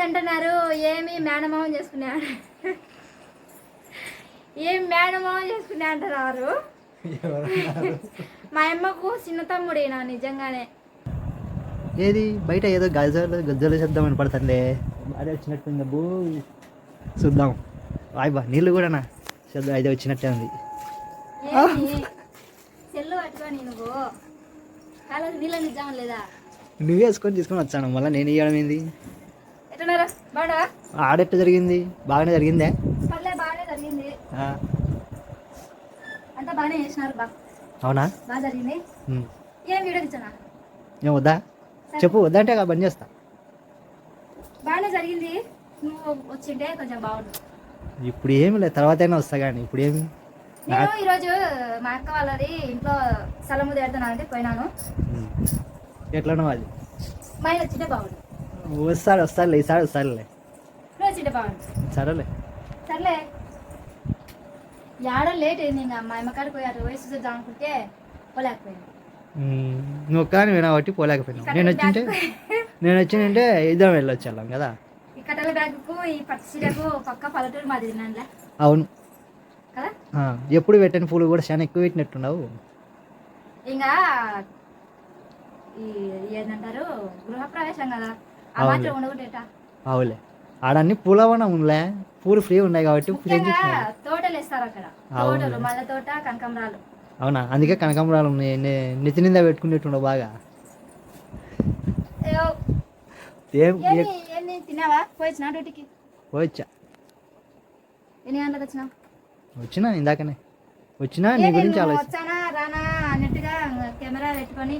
మంది అంటున్నారు ఏమి మేనమావం చేసుకున్నారు ఏం మేనమావం చేసుకునే అంటున్నారు? మా అమ్మకు చిన్న తమ్ముడేనా నిజంగానే. ఏది? బయట ఏదో గజలు గజ్జలు శబ్దం వినపడుతుంది అదే వచ్చినట్టుంది బూ చూద్దాం. వాయ్ బా నీళ్ళు కూడానా శబ్దం అయితే వచ్చినట్టే ఉంది. సెల్లు పట్టుకొని నువ్వు కాలేజ్ నీళ్ళ నిజం లేదా? నువ్వే వేసుకొని తీసుకొని వచ్చాను. మళ్ళీ నేను ఇవ్వడం ఏంది? ఆడెట్ట జరిగింది? బాగానే జరిగిందే? బాగానే జరిగింది. ఆ, అంతా బాగానే చేసినారు బా. అవునా? బాగా జరిగింది. ఏం వీడియో ఇచ్చానా ఏం వద్దా? చెప్పు వద్దంటే బంద్ చేస్తా. బాగానే జరిగింది. నువ్వు వచ్చింటే కొంచెం బాగుండు. ఇప్పుడు ఏమి లేదు తర్వాత అయినా వస్తా కానీ ఇప్పుడు ఏమి? నేను ఈరోజు మా అక్క వాళ్ళది ఇంట్లో స్థలము దేడుతున్నానంటే పోయినాను. ఎట్లనో అది? మా వచ్చింటే బాగుండు. వస్తాడు వస్తాడులే ఈసారి వస్తాడులే సరేలే సర్లే యాడ లేట్ అయింది ఇంకా మా అమ్మ కాడికి పోయి అటు పోయి చూద్దాం అనుకుంటే పోలేకపోయాను నువ్వు కానీ వినా బట్టి పోలేకపోయినావు నేను వచ్చింటే నేను వచ్చిందంటే ఇద్దరం వెళ్ళొచ్చు వెళ్ళాం కదా ఈ కట్టెల బ్యాగ్కు ఈ పచ్చి చీరకు పక్క పల్లెటూరు మాది అవును కదా ఎప్పుడు పెట్టని పూలు కూడా చాలా ఎక్కువ పెట్టినట్టున్నావు ఇంకా ఈ ఏంటంటారు గృహప్రవేశం కదా అవులే ఆడన్ని పూలవన ఉండలే పూలు ఫ్రీ ఉన్నాయి కాబట్టి ముఖ్యంగా తెచ్చి- తోటలు వేస్తారు అక్కడ. అవునులే. తోటలు మల్లె తోట కనకంబరాలు అవునా? అందుకే కనకాంబరాలు ఉన్నాయి. నే- నెత్తి నిందా పెట్టుకునేట్టున్నావు బాగా. ఏయో, ఏం ఏంది ఏంది తిన్నావా? పోయిచ్చినా డ్యూటీకి వచ్చా ఎన్ని గంటలకు వచ్చినా వచ్చినా ఇందాకనే. వచ్చినా నీ గురించి నువ్వు ఆలోచి వచ్చానా రానా అన్నట్టుగా కెమెరా పెట్టుకొని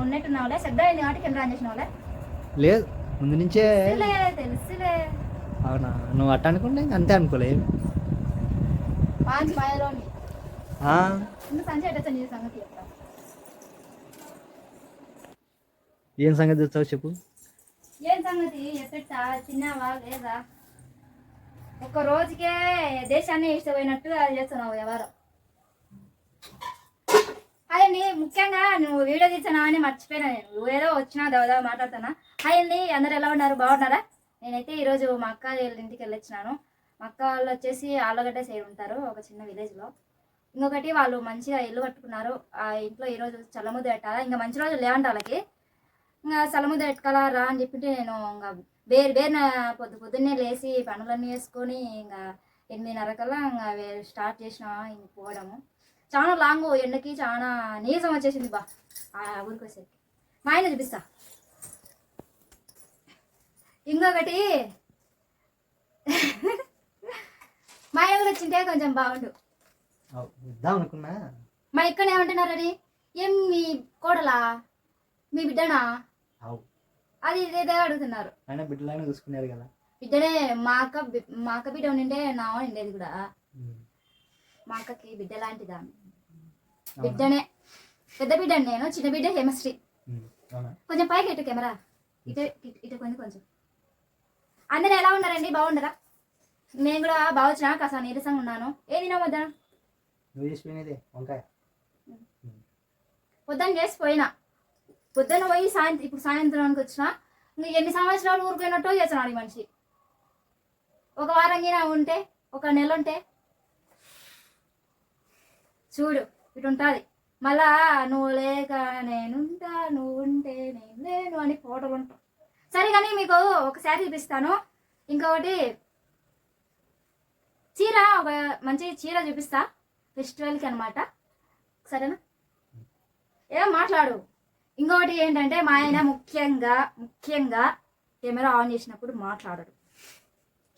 ఉన్నట్టున్నావులే? శ్రద్ధ అయింది కాబట్టి కెమెరా ఆన్ చేసినావులే? లేదు ముందు నుంచే. అవునా? నువ్వు అట్ట అనుకుంటే అంతే అనుకోలే. ఏం సంగతి తెచ్చావు చెప్పు. ఏం సంగతి? తిన్నావా? లేదా? ఒక రోజుకే దేశాన్ని ఇష్టపోయినట్టు అది చేస్తున్నావు ఎవరు? హాయ్ అండి. ముఖ్యంగా నువ్వు వీడియో తీసానా అని మర్చిపోయినా నేను. నువ్వు ఏదో వచ్చినా దవదా మాట్లాడుతున్నా. హాయ్ అండి. అందరు ఎలా ఉన్నారు? బాగున్నారా? నేనైతే ఈరోజు మా అక్క వాళ్ళ ఇంటికి వెళ్ళొచ్చినాను. మా అక్క వాళ్ళు వచ్చేసి ఆలుగడ్డ సైడ్ ఉంటారు ఒక చిన్న విలేజ్లో ఇంకొకటి వాళ్ళు మంచిగా ఇల్లు కట్టుకున్నారు. ఆ ఇంట్లో ఈరోజు చల్లముద్ద పెట్టాలా? ఇంకా మంచి రోజులు లేవంట వాళ్ళకి. ఇంకా చల్లముద్ద పెట్టుకోవాలా? రా అని చెప్పింటే నేను ఇంకా వేరు వేరున పొద్దు పొద్దున్నే లేచి పనులన్నీ వేసుకొని ఇంకా ఎనిమిదిన్నర కల్లా ఇంకా స్టార్ట్ చేసినా ఇంక పోవడము. చాలా లాంగ్ ఎండకి చాలా నీరసం వచ్చేసింది బా. ఆ ఊరికి వచ్చేసరికి మా ఆయన చూపిస్తా. ఇంకొకటి. మా ఆయన కూడా వచ్చింటే కొంచెం బాగుండు. అనుకున్నా. మా ఇక్కడ ఏమంటున్నారు అది? ఏం మీ కోడలా? మీ బిడ్డనా? అది ఇదేదో అడుగుతున్నారు. ఆయన చూసుకున్నారు కదా. బిడ్డనే మా అక్క మా అక్క బిడ్డ ఉండిండే నా ఉండేది కూడా. మా అక్కకి బిడ్డ లాంటిదా అవునా? బిడ్డనే పెద్ద బిడ్డ నేను చిన్న బిడ్డ హేమశ్రీ. కొంచెం పైకి ఎట్టు కెమెరా. ఇటు ఇటు- ఇటు కొంచెం కొంచెం. అందరు ఎలా ఉన్నారండి? బాగుండరా నేను కూడా బాగొచ్చినా కాస్త నీరసంగా ఉన్నాను. ఏ తినా మధ్యాహ్నం? నువ్వు వంకాయ. పొద్దున్న చేసి పోయినా. పొద్దున్న పోయి సాయంత్రం ఇప్పుడు సాయంత్రానికి వచ్చిన ఇంకా ఎన్ని సంవత్సరాలు ఊరిపోయినట్టో చేస్తున్నాడు ఈ మనిషి. ఒక వారం ఉంటే ఒక నెల ఉంటే. చూడు. ఇటు ఉంటుంది మళ్ళా నువ్వు లేక నేనుంటా నువ్వు ఉంటే నేను లేను అని ఫోటోలు ఉంటాం సరే కానీ మీకు ఒక శారీ చూపిస్తాను. ఇంకొకటి చీర ఒక మంచి చీర చూపిస్తా. ఫెస్టివల్కి అనమాట సరేనా? ఏం మాట్లాడు. ఇంకొకటి ఏంటంటే మా ఆయన ముఖ్యంగా ముఖ్యంగా కెమెరా ఆన్ చేసినప్పుడు మాట్లాడడు.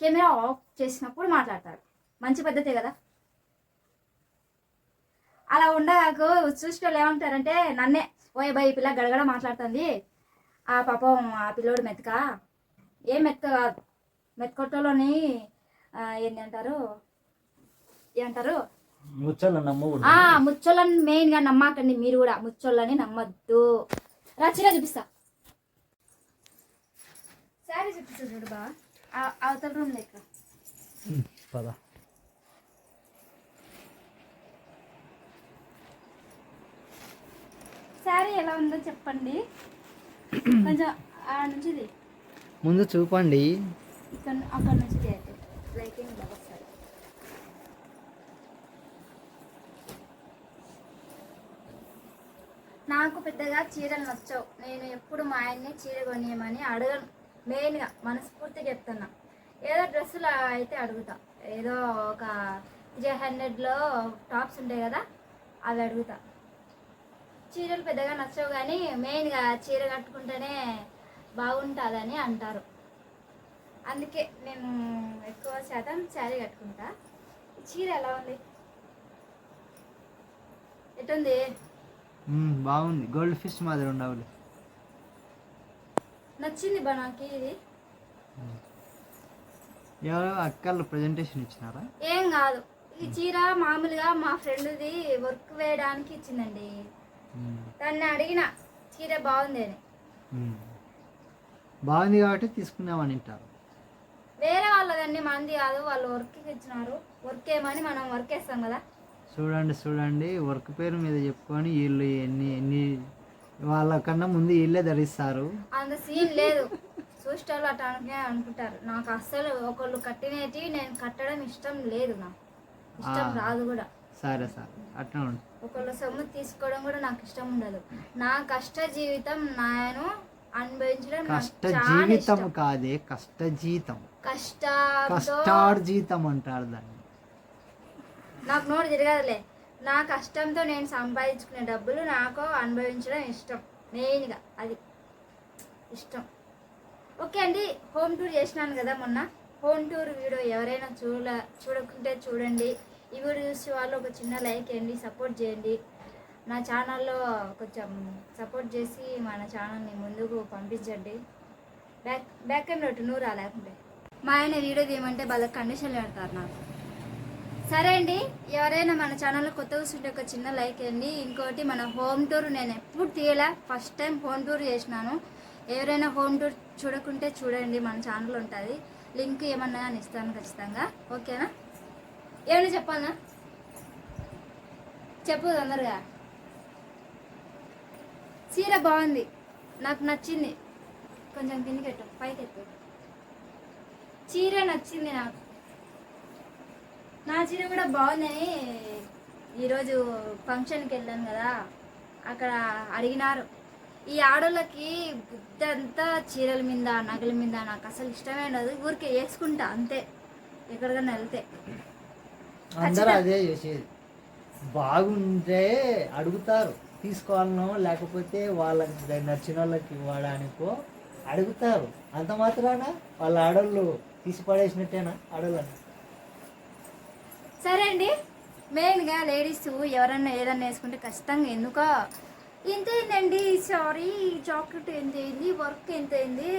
కెమెరా ఆఫ్ చేసినప్పుడు మాట్లాడతాడు. మంచి పద్ధతే కదా? అలా ఉండగాకు చూసేటోళ్ళు ఏమంటారంటే నన్నే ఓయ్ బై ఈ పిల్ల గడగడ మాట్లాడుతుంది. ఆ పాపం ఆ పిల్లోడు మెతక. ఏం మెతక కాదు. మెతకొట్టలోని ఏంటి అంటారు? ఏమంటారు? ముచ్చోళ్ళని మెయిన్గా నమ్మకండి మీరు కూడా. ముచ్చోళ్ళని నమ్మద్దు. రచన చూపిస్తా. శారీ చూపిస్తా చూడు బా. ఆ- అవతల రూమ్ లెక్క. పద. శారీ ఎలా ఉందో చెప్పండి. కొంచెం ఆ. ముందు చూపండి. ఇక్కడ అక్కడ నుంచి చేయండి లైటింగ్ బాగా వస్తుంది నాకు పెద్దగా చీరలు నచ్చవు. నేను ఎప్పుడు మా ఆయన్ని చీర కొనియమని అడగను. మెయిన్గా మనస్ఫూర్తిగా చెప్తున్నా. ఏదో డ్రెస్సులు అయితే అడుగుతా. ఏదో ఒక జే హండ్రెడ్లో టాప్స్ ఉంటాయి కదా అవి అడుగుతా. చీరలు పెద్దగా నచ్చవు కానీ మెయిన్గా చీర కట్టుకుంటేనే బాగుంటుందని అంటారు. అందుకే నేను ఎక్కువ శాతం శారీ కట్టుకుంటా. చీర ఎలా ఉంది? ఎటుంది బాగుంది. గోల్డ్ ఫిష్ మాదిరి ఉండవులే. నచ్చింది బా నాకు ఇది. ఎవరో అక్కలు ప్రజెంటేషన్ ఇచ్చినారా? ఏం కాదు. ఈ చీర మామూలుగా మా ఫ్రెండ్ది వర్క్ వేయడానికి ఇచ్చిందండి. దాన్ని అడిగిన చీర బాగుంది అని. బాగుంది కాబట్టి తీసుకుందామని అంటారు. వేరే వాళ్ళదండి మంది కాదు వాళ్ళు వర్క్కి ఇచ్చినారు. వర్క్ ఏమని మనం వర్క్ వేస్తాం కదా. చూడండి చూడండి వర్క్ పేరు మీద చెప్పుకొని వీళ్ళు ఎన్ని ఎన్ని వాళ్ళకన్నా ముందు వీళ్ళే ధరిస్తారు. అంత సీన్ లేదు. చూసేవాళ్ళు అటానికే అనుకుంటారు. నాకు అస్సలు ఒకళ్ళు కట్టినవి నేను కట్టడం ఇష్టం లేదు నాకు. ఇష్టం. రాదు కూడా. సరే సరే. అట్లా ఉండు. ఒకళ్ళ సొమ్ము తీసుకోవడం కూడా నాకు ఇష్టం ఉండదు. నా కష్ట జీవితం నేను అనుభవించడం కష్ట జీవితం. కాదే కష్ట జీతం కష్టంతో కష్టార్జీతం అంటారు దాన్ని. నాకు నోరు తిరగదులే. నా కష్టంతో నేను సంపాదించుకునే డబ్బులు నాకు అనుభవించడం ఇష్టం. మెయిన్గా అది ఇష్టం. ఓకే అండి హోమ్ టూర్ చేసినాను కదా మొన్న. హోమ్ టూర్ వీడియో ఎవరైనా చూడ చూడకుంటే చూడండి. ఈ వీడియో చూసి వాళ్ళు ఒక చిన్న లైక్ వేయండి సపోర్ట్ చేయండి. నా ఛానల్లో కొంచెం సపోర్ట్ చేసి మన ఛానల్ని ముందుకు పంపించండి. బ్యాక్ బ్యాక్ అండ్ రొట్టు నువ్వు రాలేకుంటే మా ఆయన వీడియో తీయమంటే వాళ్ళ కండిషన్లు పెడతారు నాకు. సరే అండి ఎవరైనా మన ఛానల్ కొత్త చూస్తుంటే ఒక చిన్న లైక్ అండి ఇంకోటి మన హోమ్ టూర్ నేను ఎప్పుడు తీయలే. ఫస్ట్ టైం హోమ్ టూర్ చేసినాను. ఎవరైనా హోమ్ టూర్ చూడకుంటే చూడండి మన ఛానల్ ఉంటుంది. లింక్ ఏమన్నా అని ఇస్తాను ఖచ్చితంగా. ఓకేనా? ఏమైనా చెప్పాలనా? చెప్పు తొందరగా. చీర బాగుంది. నాకు నచ్చింది. కొంచెం కిందికి పెట్టు పైకి ఎత్తు. చీర నచ్చింది నాకు. నా చీర కూడా బాగుందని ఈరోజు ఫంక్షన్కి వెళ్ళాను కదా. అక్కడ అడిగినారు. ఈ ఆడోళ్ళకి బుద్ధి అంతా చీరల మీద నగల మీద నాకు అసలు ఇష్టమే ఉండదు. ఊరికే వేసుకుంటా అంతే. ఎక్కడికైనా వెళ్తే. అందరూ అదే చేసేది. బాగుంటే అడుగుతారు. తీసుకోవాలనో లేకపోతే వాళ్ళకి నచ్చిన వాళ్ళకి ఇవ్వడానికో అడుగుతారు. అంత మాత్రాన? వాళ్ళ ఆడోళ్ళు తీసి పడేసినట్టేనా? ఆడోళ్ళని. సరే అండి. మెయిన్గా లేడీస్ ఎవరన్నా ఏదన్నా వేసుకుంటే ఖచ్చితంగా ఎందుకో ఎంత అయిందండి సారీ చాక్లెట్ ఎంత అయింది? వర్క్ ఎంత అయింది?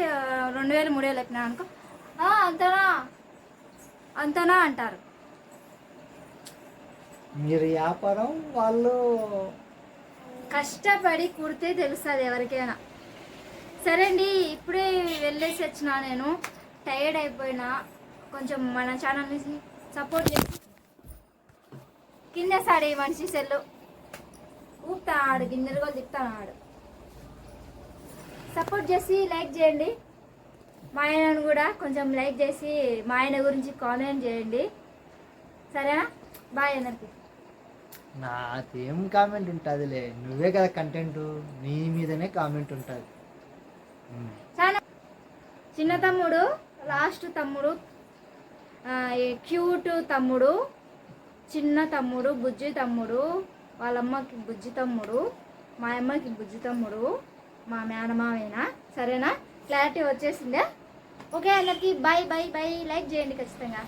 రెండు వేలు మూడు వేలు అయిపోయినా అనుకో. "ఆ, అంతనా? అంతనా అంటారు. మీరు వ్యాపారం వాళ్ళు కష్టపడి కుడితే తెలుస్తుంది ఎవరికైనా. సరే అండి ఇప్పుడే వెళ్ళేసి వచ్చిన నేను. టైర్డ్ అయిపోయినా. కొంచెం మన ఛానల్ని సపోర్ట్ చేసి కింద సాడి మనిషి సెల్లు. ఊపుతాడు గిన్నెలు కూడా తిప్పుతాడు. సపోర్ట్ చేసి లైక్ చేయండి. మా ఆయనను కూడా కొంచెం లైక్ చేసి మా ఆయన గురించి కామెంట్ చేయండి. సరేనా? బాయ్ అందరికీ. నాకేం కామెంట్ ఉంటుందిలే. నువ్వే కదా కంటెంట్ నీ మీదనే కామెంట్ ఉంటుంది. చాలా చిన్న తమ్ముడు లాస్ట్ తమ్ముడు క్యూట్ తమ్ముడు చిన్న తమ్ముడు బుజ్జి తమ్ముడు వాళ్ళ అమ్మకి బుజ్జి తమ్ముడు మా అమ్మకి బుజ్జి తమ్ముడు మా మేనమావేనా సరేనా? క్లారిటీ వచ్చేసిందే? ఓకే అందరికీ బై బై బై లైక్ చేయండి ఖచ్చితంగా.